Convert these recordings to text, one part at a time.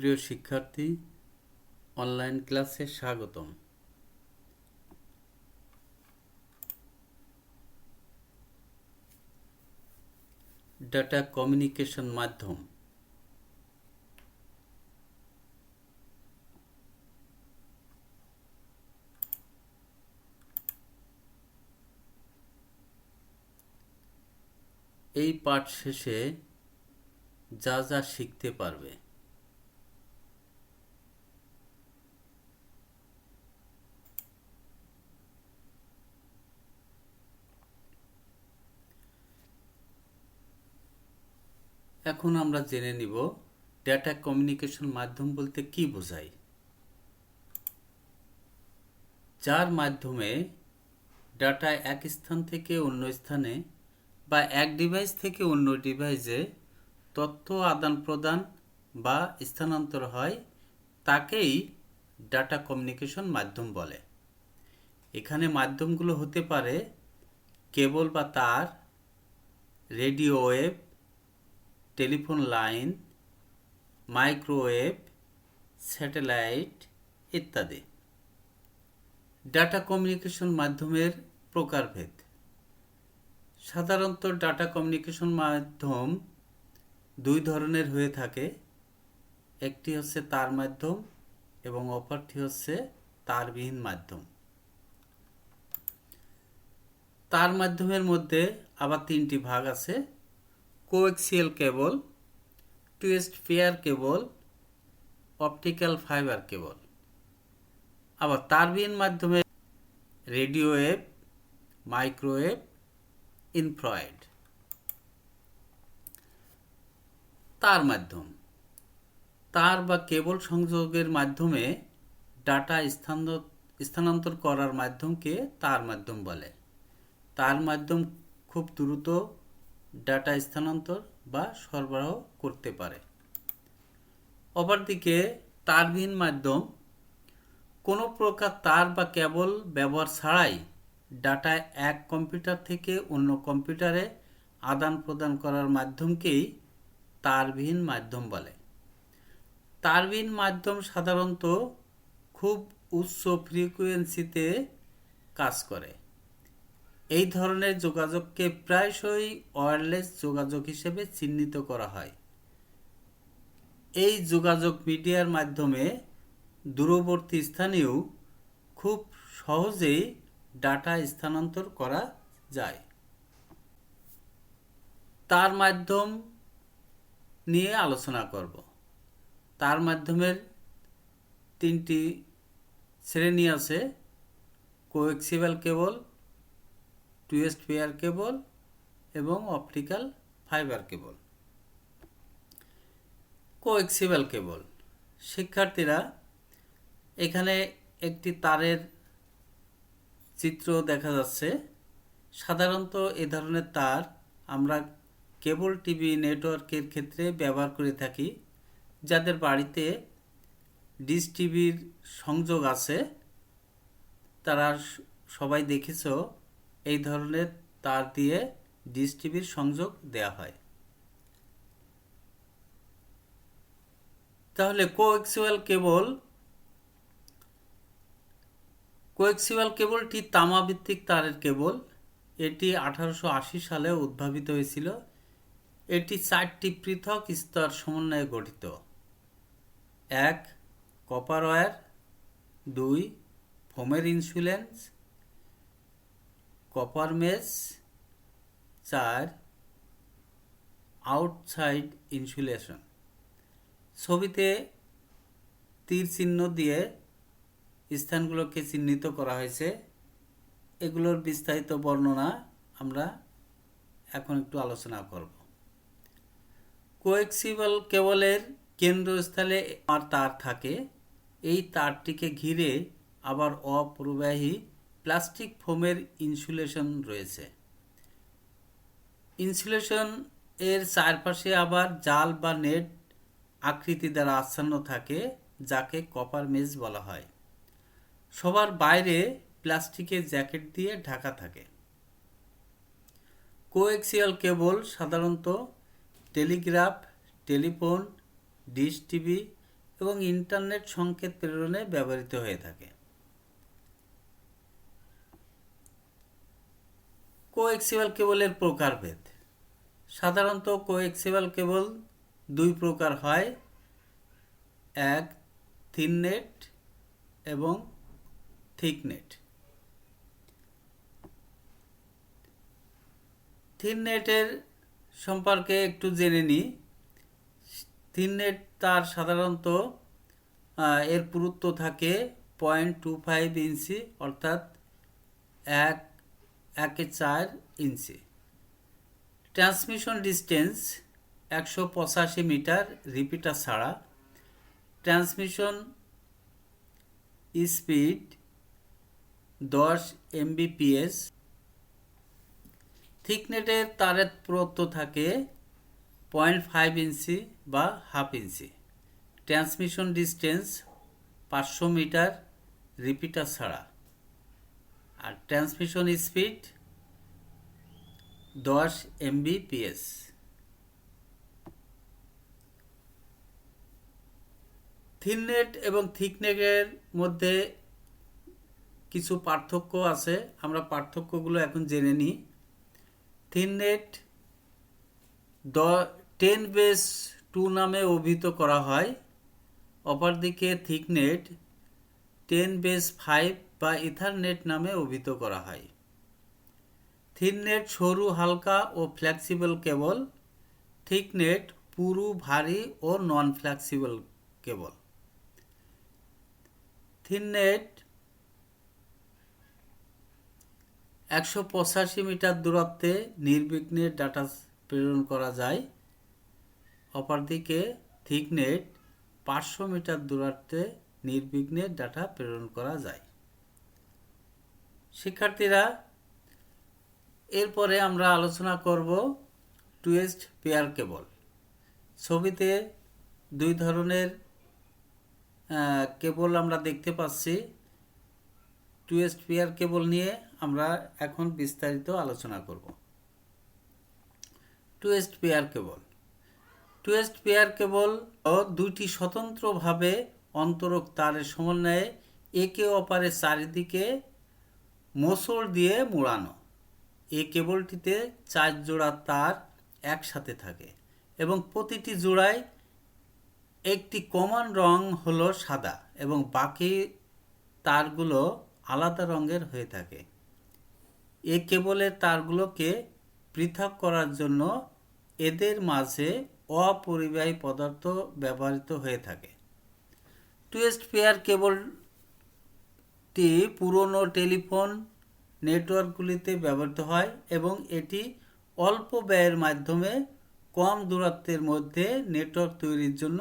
প্রিয় শিক্ষার্থী অনলাইন ক্লাসে স্বাগতম। ডাটা কমিউনিকেশন মাধ্যম। এই পাঠ শেষে যা যা শিখতে পারবে। এখন আমরা জেনে নিব ডেটা কমিউনিকেশন মাধ্যম বলতে কি বোঝায়। যার মাধ্যমে ডাটা এক স্থান থেকে অন্য স্থানে বা এক ডিভাইস থেকে অন্য ডিভাইসে তথ্য আদান প্রদান বা স্থানান্তর হয়, তাকেই ডাটা কমিউনিকেশন মাধ্যম বলে। এখানে মাধ্যমগুলো হতে পারে কেবল বা তার radio wave telephone line, microwave, satellite ইত্যাদি। ডাটা কমিউনিকেশন মাধ্যমের প্রকারভেদ। সাধারণত ডাটা কমিউনিকেশন মাধ্যম দুই ধরনের হয়ে থাকে। একটি হচ্ছে তার মাধ্যম এবং অপরটি হচ্ছে তারবিহীন মাধ্যম। তার মাধ্যমের মধ্যে আবার তিনটি ভাগ আছে। Coaxial cable twisted pair cable optical fibre cable আবার তারবিহীন মাধ্যমে রেডিও ওয়েভ মাইক্রোওয়েভ ইনফ্রয়েড তার মাধ্যম। তার বা কেবল সংযোগের মাধ্যমে ডাটা স্থানান্তর করার মাধ্যমকে তার মাধ্যম বলে। তার মাধ্যম খুব দ্রুত ডাটা স্থানান্তর বা সরবরাহ করতে পারে। অপরদিকে, তারবিহীন মাধ্যম, কোনো প্রকার তার বা কেবল ব্যবহার ছাড়াই ডাটা এক কম্পিউটার থেকে অন্য কম্পিউটারে আদান প্রদান করার মাধ্যমকেই তারবিহীন মাধ্যম বলে। তারবিহীন মাধ্যম সাধারণত খুব উচ্চ ফ্রিকুয়েন্সিতে কাজ করে। এই ধরনের যোগাযোগকে প্রায়শই ওয়্যারলেস যোগাযোগ হিসেবে চিহ্নিত করা হয়। এই যোগাযোগ মিডিয়ার মাধ্যমে দূরবর্তী স্থানেও খুব সহজেই ডাটা স্থানান্তর করা যায়। তার মাধ্যম নিয়ে আলোচনা করব। তার মাধ্যমের তিনটি শ্রেণি আছে কোএক্সিবল কেবল টুয়েস্ট পেয়ার কেবল এবং অপটিক্যাল ফাইবার কেবল কোএক্সিবল কেবল শিক্ষার্থীরা, এখানে একটি তারের চিত্র দেখা যাচ্ছে। সাধারণত এ ধরনের তার আমরা কেবল টিভি নেটওয়ার্কের ক্ষেত্রে ব্যবহার করে থাকি। যাদের বাড়িতে ডিশ টিভির সংযোগ আছে, তারা সবাই দেখেছ এই ধরনের তার দিয়ে ডিস টিভির সংযোগ দেয়া হয়। তাহলে কোএক্সুয়াল কেবল কোএক্সিয়াল কেবলটি তামাভিত্তিক তারের কেবল। এটি আঠারোশো আশি সালে উদ্ভাবিত হয়েছিল। এটি চারটি পৃথক স্তর সমন্বয়ে গঠিত। এক, কপার ওয়্যার। দুই, ফোমের ইনসুলেন্স। কপার মেস চার আউটসাইড ইনসুলেশন। ছবিতে তীর চিহ্ন দিয়ে স্থানগুলোকে চিহ্নিত করা হয়েছে। এগুলোর বিস্তারিত বর্ণনা আমরা এখন একটু আলোচনা করব। কোয়েক্সিবল কেবলের কেন্দ্রস্থলে আর তার থাকে। এই তারটিকে ঘিরে আবার অপ্রবাহী প্লাস্টিক ফোমের ইনসুলেশন রয়েছে। ইনসুলেশন এর চারপাশে আবার জাল বা নেট আকৃতি দ্বারা আচ্ছন্ন থাকে, যাকে কপার মেজ বলা হয়। সবার বাইরে প্লাস্টিকের জ্যাকেট দিয়ে ঢাকা থাকে। কোএক্সিয়াল কেবল সাধারণত টেলিগ্রাফ, টেলিফোন, ডিশ টিভি এবং ইন্টারনেট সংকেত প্রেরণে ব্যবহৃত হয়ে থাকে। কোএক্সিয়াল কেবলের প্রকারভেদ। সাধারণত কোএক্সিয়াল কেবল দুই প্রকার হয়, এক থিন নেট এবং থিক নেট থিন নেটের সম্পর্কে একটু জেনে নিই। থিন নেট তার সাধারণত এর পুরুত্ব থাকে পয়েন্ট টু ফাইভ ইঞ্চি অর্থাৎ এক একে চার ইঞ্চি। ট্রান্সমিশন ডিস্টেন্স একশো পঁচাশি মিটার রিপিটার ছাড়া ট্রান্সমিশন স্পিড দশ এমবিপিএস। থিকনেটের তারের পুরুত্ব থাকে পয়েন্ট ফাইভ ইঞ্চি বা হাফ ইঞ্চি। ট্রান্সমিশন ডিস্টেন্স পাঁচশো মিটার রিপিটার ছাড়া। আর ট্রান্সমিশন স্পিড দশ এমবিপিএস থিননেট এবং থিকনেটের মধ্যে কিছু পার্থক্য আছে, আমরা পার্থক্যগুলো এখন জেনে নিই। Thinnet the ten base two নামে অভিহিত করা হয়, অপরদিকে থিকনেট টেন বেস ফাইভ বা ইথারনেট নামে অভিহিত করা হয়। থিননেট সরু, হালকা ও ফ্লেক্সিবল কেবল, থিকনেট পুরু, ভারী ও নন ফ্লেক্সিবল কেবল। থিননেট একশো পঁচাশি মিটার দূরত্বে নির্বিঘ্নে ডাটা প্রেরণ করা যায়। অপরদিকে, থিকনেট পাঁচশো মিটার দূরত্বে নির্বিঘ্নে ডাটা প্রেরণ করা যায়। শিক্ষার্থীরা, এরপরে আমরা আলোচনা করব টুয়েস্ট পেয়ার কেবল। ছবিতে দুই ধরনের কেবল আমরা দেখতে পাচ্ছি। টুয়েস্ট পেয়ার কেবল নিয়ে আমরা এখন বিস্তারিত আলোচনা করব। Twisted pair cable. Twisted pair cable ও দুইটি স্বতন্ত্রভাবে অন্তরক তারের সমন্বয়ে একে অপরের চারিদিকে মোচড় দিয়ে মোড়ানো। এই কেবলটিতে চার জোড়া তার একসাথে থাকে এবং প্রতিটি জোড়ায় একটি কমন রং হলো সাদা এবং বাকি তারগুলো আলাদা রঙের হয়ে থাকে। এ কেবলের তারগুলোকে পৃথক করার জন্য এদের মাঝে অপরিবাহী পদার্থ ব্যবহৃত হয়ে থাকে। টুয়েস্ট পেয়ার কেবলটি পুরনো টেলিফোন নেটওয়ার্কগুলিতে ব্যবহৃত হয় এবং এটি অল্প ব্যয়ের মাধ্যমে কম দূরত্বের মধ্যে নেটওয়ার্ক তৈরির জন্য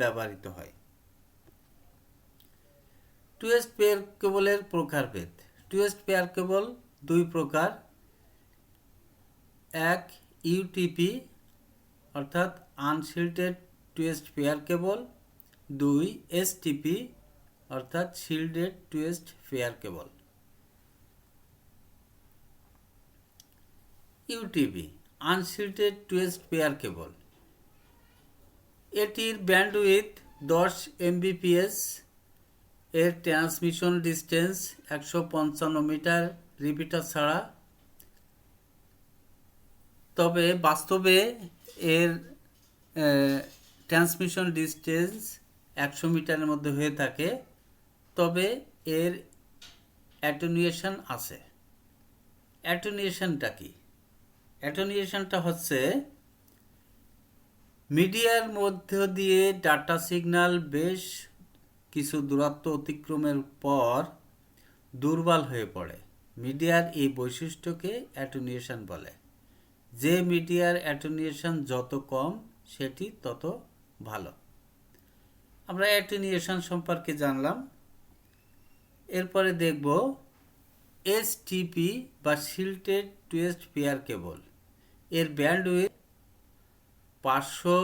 ব্যবহৃত হয়। টুয়েস্ট পেয়ার কেবলের প্রকারভেদ। টুয়েস্ট পেয়ার কেবল দুই প্রকার। এক ইউটিপি অর্থাৎ আনশিল্টেড টুয়েস্ট পেয়ার কেবল। দুই এসটিপি অর্থাৎ shielded twisted pair cable. UTP unshielded twisted pair cable. এটির ব্যান্ডউইথ দশ এমবিপিএস এর ট্রান্সমিশন ডিস্টেন্স একশো পঞ্চান্ন মিটার রিপিটার ছাড়া। তবে বাস্তবে এর ট্রান্সমিশন ডিস্টেন্স একশো মিটারের মধ্যে হয়ে থাকে। তবে এর অ্যাটেনুয়েশন আছে। অ্যাটেনুয়েশনটা কি? অ্যাটেনুয়েশনটা হচ্ছে মিডিয়ার মধ্য দিয়ে ডাটা সিগন্যাল বেশ কিছু দূরত্ব অতিক্রমের পর দুর্বল হয়ে পড়ে। মিডিয়ার এই বৈশিষ্ট্যকে অ্যাটেনুয়েশন বলে। যে মিডিয়ার অ্যাটেনুয়েশন যত কম, সেটি তত ভালো। আমরা অ্যাটেনুয়েশন সম্পর্কে জানলাম। এরপরে দেখব এসটিপি বা শিল্টেড টুয়েস্ট পেয়ার কেবল এর ব্যান্ডউইথ পাঁচশো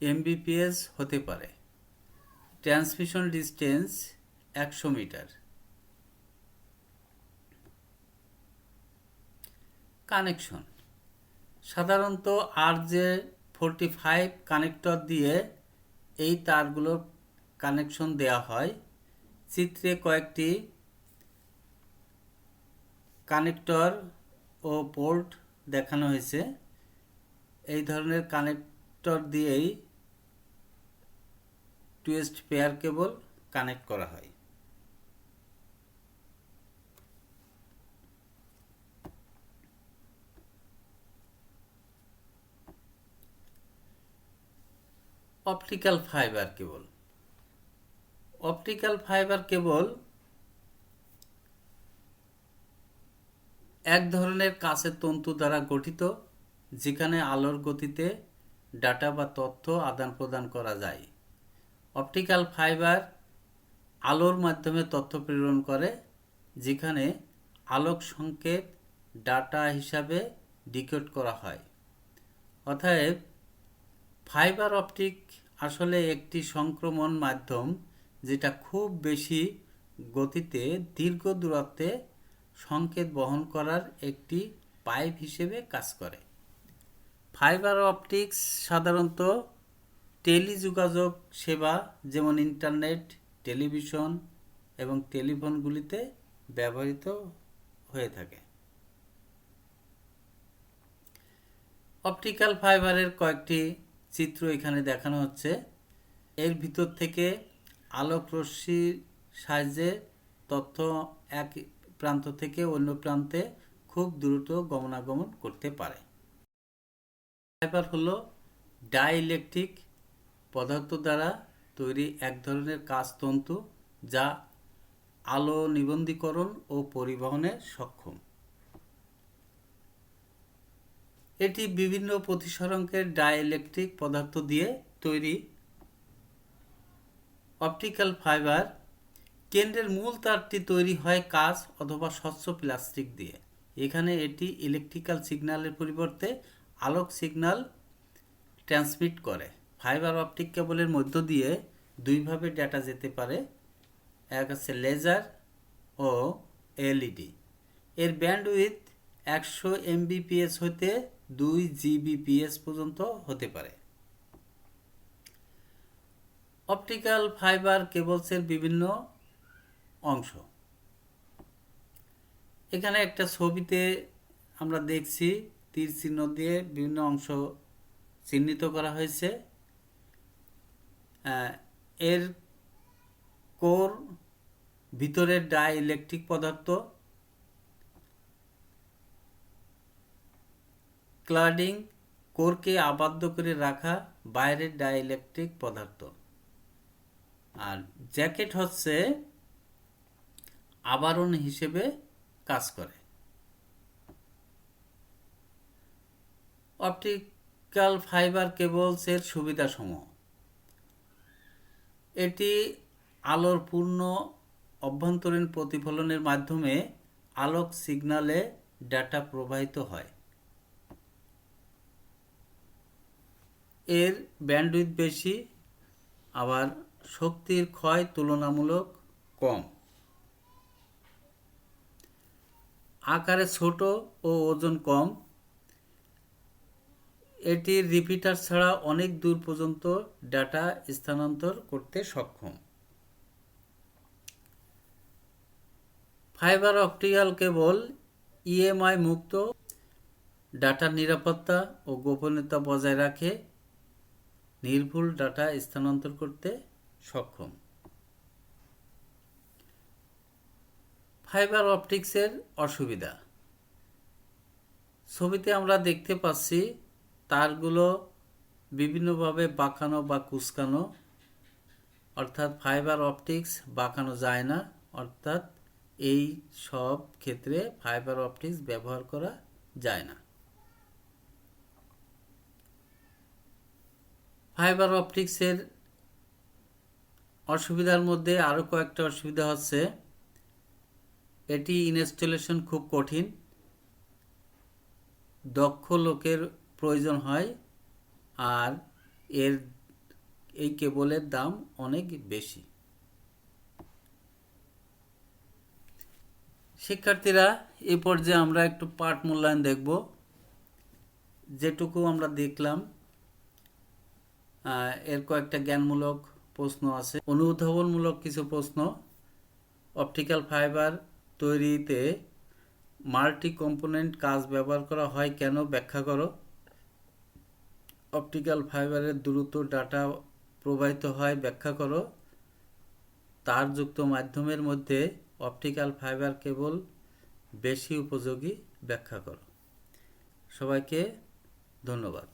এমবিপিএস হতে পারে। ট্রান্সমিশন ডিস্টেন্স একশো মিটার। কানেকশন সাধারণত R J forty five connector দিয়ে এই তারগুলোর কানেকশন দেওয়া হয়। চিত্রে কয়েকটি কানেক্টর ও পোর্ট দেখানো হয়েছে। এই ধরনের কানেক্টর দিয়েই টুয়েস্ট পেয়ার কেবল কানেক্ট করা হয়। Optical fibre cable. Optical fibre cable এক ধরনের কাঁচের তন্তু দ্বারা গঠিত, যেখানে আলোর গতিতে ডাটা বা তথ্য আদান প্রদান করা যায়। অপটিক্যাল ফাইবার আলোর মাধ্যমে তথ্য প্রেরণ করে, যেখানে আলোক সংকেত ডাটা হিসাবে ডিকোড করা হয়। অতএব ফাইবার অপটিক আসলে একটি সংক্রমণ মাধ্যম যেটা খুব বেশি গতিতে দীর্ঘ দূরত্বে সংকেত বহন করার একটি পাইপ হিসেবে কাজ করে। ফাইবার অপটিক্স সাধারণত টেলিযোগাযোগ সেবা যেমন ইন্টারনেট টেলিভিশন এবং টেলিফোনগুলিতে ব্যবহৃত হয়ে থাকে। অপটিক্যাল ফাইবারের কয়েকটি চিত্র এখানে দেখানো হচ্ছে। এর ভিতর থেকে আলোক রশ্মির সাহায্যে তথ্য এক প্রান্ত থেকে অন্য প্রান্তে খুব দ্রুত গমনাগমন করতে পারে। ফাইবার হলো ডাইইলেকট্রিক পদার্থ দ্বারা তৈরি এক ধরনের কাজ তন্তু যা আলো নিবন্ধীকরণ ও পরিবহনে সক্ষম। এটি বিভিন্ন প্রতিসরঙ্কের ডাইইলেকট্রিক পদার্থ দিয়ে তৈরি অপটিক্যাল ফাইবার কেন্দ্রের মূল তারটি তৈরি হয় কাঁচ অথবা স্বচ্ছ প্লাস্টিক দিয়ে। এখানে এটি ইলেকট্রিক্যাল সিগন্যালের পরিবর্তে আলোক সিগন্যাল ট্রান্সমিট করে। ফাইবার অপটিক কেবলের মধ্য দিয়ে দুইভাবে ডেটা যেতে পারে, এক আছে লেজার ও এলইডি এর ব্যান্ডউইথ একশো এমবিপিএস হতে দুই জিবিপিএস পর্যন্ত হতে পারে। অপটিক্যাল ফাইবার কেবলসের বিভিন্ন অংশ। এখানে একটা ছবিতে আমরা দেখছি তীর চিহ্ন দিয়ে বিভিন্ন অংশ চিহ্নিত করা হয়েছে। এর কোর ভিতরের ডাই ইলেকট্রিক পদার্থ। ক্লাডিং কোরকে আবদ্ধ করে রাখা বাইরের ডাইইলেকট্রিক পদার্থ। আর জ্যাকেট হচ্ছে আবরণ হিসেবে কাজ করে। অপটিক্যাল ফাইবার কেবলসের সুবিধাসমূহ। এটি আলোর পূর্ণ অভ্যন্তরীণ প্রতিফলনের মাধ্যমে আলোক সিগনালে ডাটা প্রবাহিত হয়। এর ব্যান্ডউইথ বেশি, আবার শক্তির ক্ষয় তুলনামূলক কম। আকারে ছোট ও ওজন কম। এটির রিপিটার ছাড়া অনেক দূর পর্যন্ত ডাটা স্থানান্তর করতে সক্ষম। ফাইবার অপটিক্যাল কেবল ইএমআই মুক্ত, ডাটার নিরাপত্তা ও গোপনীয়তা বজায় রাখে, নির্ভুল ডাটা স্থানান্তর করতে সক্ষম। ফাইবার অপটিক্সের অসুবিধা। ছবিতে আমরা দেখতে পাচ্ছি তারগুলো বিভিন্নভাবে বাঁকানো বা কুচকানো, অর্থাৎ ফাইবার অপটিক্স বাঁকানো যায় না, অর্থাৎ এই সব ক্ষেত্রে ফাইবার অপটিক্স ব্যবহার করা যায় না। ফাইবার অপটিক্সের অসুবিধার মধ্যে আরও কয়েকটা অসুবিধা হচ্ছে। এটি ইনস্টলেশন খুব কঠিন। দক্ষ লোকের প্রয়োজন হয় আর এর, এই কেবলের দাম অনেক বেশি। শিক্ষার্থীরা, এ পর্যায়ে আমরা একটু পাঠ মূল্যায়ন দেখব। যেটুকু আমরা দেখলাম এর কয়েকটা জ্ঞানমূলক প্রশ্ন আছে। অনুধাবনমূলক কিছু প্রশ্ন। অপটিক্যাল ফাইবার তৈরিতে মাল্টি কম্পোনেন্ট কাজ ব্যবহার করা হয় কেন? ব্যাখ্যা করো। অপটিক্যাল ফাইবারের দ্রুত ডাটা প্রবাহিত হয়, ব্যাখ্যা করো। তারযুক্ত মাধ্যমের মধ্যে অপটিক্যাল ফাইবার কেবল বেশি উপযোগী, ব্যাখ্যা করো। সবাইকে ধন্যবাদ।